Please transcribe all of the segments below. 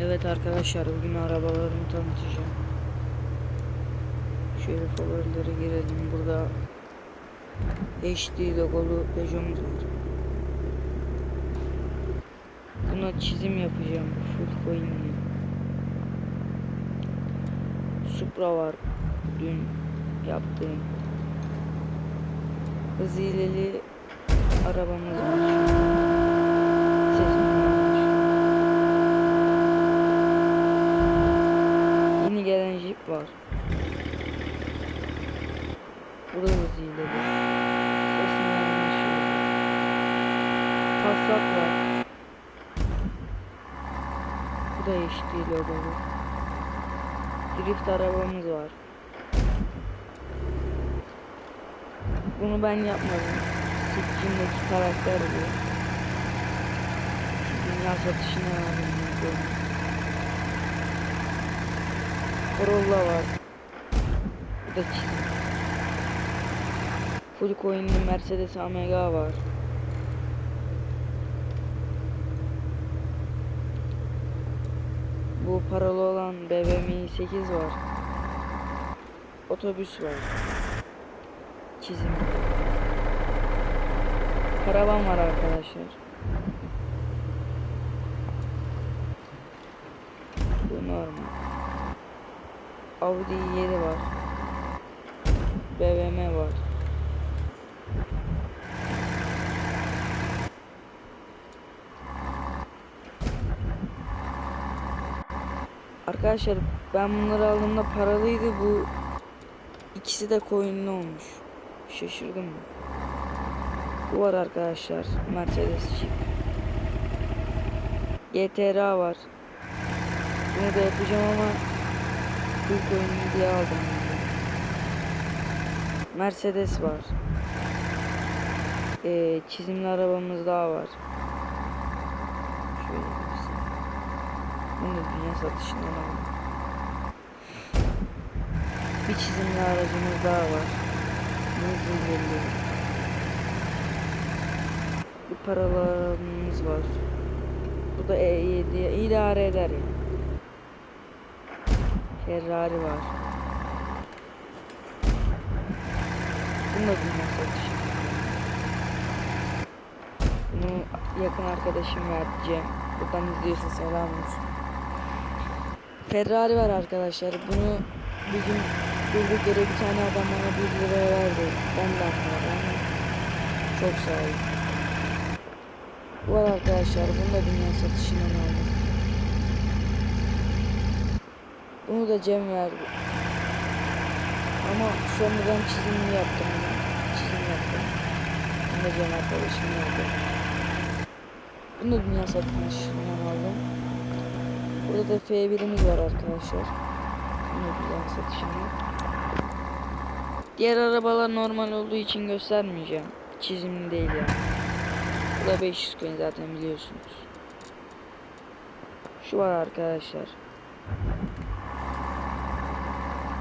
Evet arkadaşlar bugün arabalarımı tanıtacağım. Şöyle favorilere girelim. Burada HD logolu Peugeot'umuz var. Buna çizim yapacağım. Full coin'li. Supra var. Dün yaptığım. Hız arabamız var. Var. Burada hız hileli. Sesinden var. Bu da HD logolu. Drift arabamız var. Bunu ben yapmadım. Steam'deki karakter bu. Dünya satışına aldım. bunu. Corolla var. Bu da. Full coin'li Mercedes Amega var. Bu paralı olan BMW 8 var. Otobüs var. Çizim. Karavan var arkadaşlar. Bu normal. Audi 7 var. BMW var. Arkadaşlar ben bunları aldığımda paralıydı bu ikisi de coinli olmuş. Şaşırdım? Bu var arkadaşlar Mercedes Jeep. GTR var. Bunu da yapacağım ama full coinli diye aldım. Mercedes var. Ee, çizimli arabamız daha var. Şöyle göstereyim. Bunu dünya satışından aldım. Bir çizimli aracımız daha var. Zilverli. Bir paralarımız var. Bu da E7 idare eder yani. Ferrari var. Bunu da dünya satışı. Bunu yakın arkadaşım vereceğim. Buradan izliyorsa selam olsun. Ferrari var arkadaşlar. Bunu bir gün durduk yere bir tane adam bana 1 liraya verdi. Ben de ama çok sağ olun. Var arkadaşlar. Bunu da dünya satışından aldım. Bunu da Cem verdi. Ama sonradan çizimini yaptım. Çizim yaptım. Bunu da Cem arkadaşım verdi. Bunu da dünya satışından aldım. Burada da F1'imiz var arkadaşlar. Bunu güzel satışını. Diğer arabalar normal olduğu için göstermeyeceğim. Çizimli değil yani. Bu da 500 coin zaten biliyorsunuz. Şu var arkadaşlar.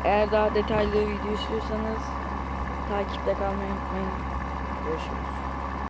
Eğer daha detaylı video istiyorsanız takipte kalmayı unutmayın. Görüşürüz.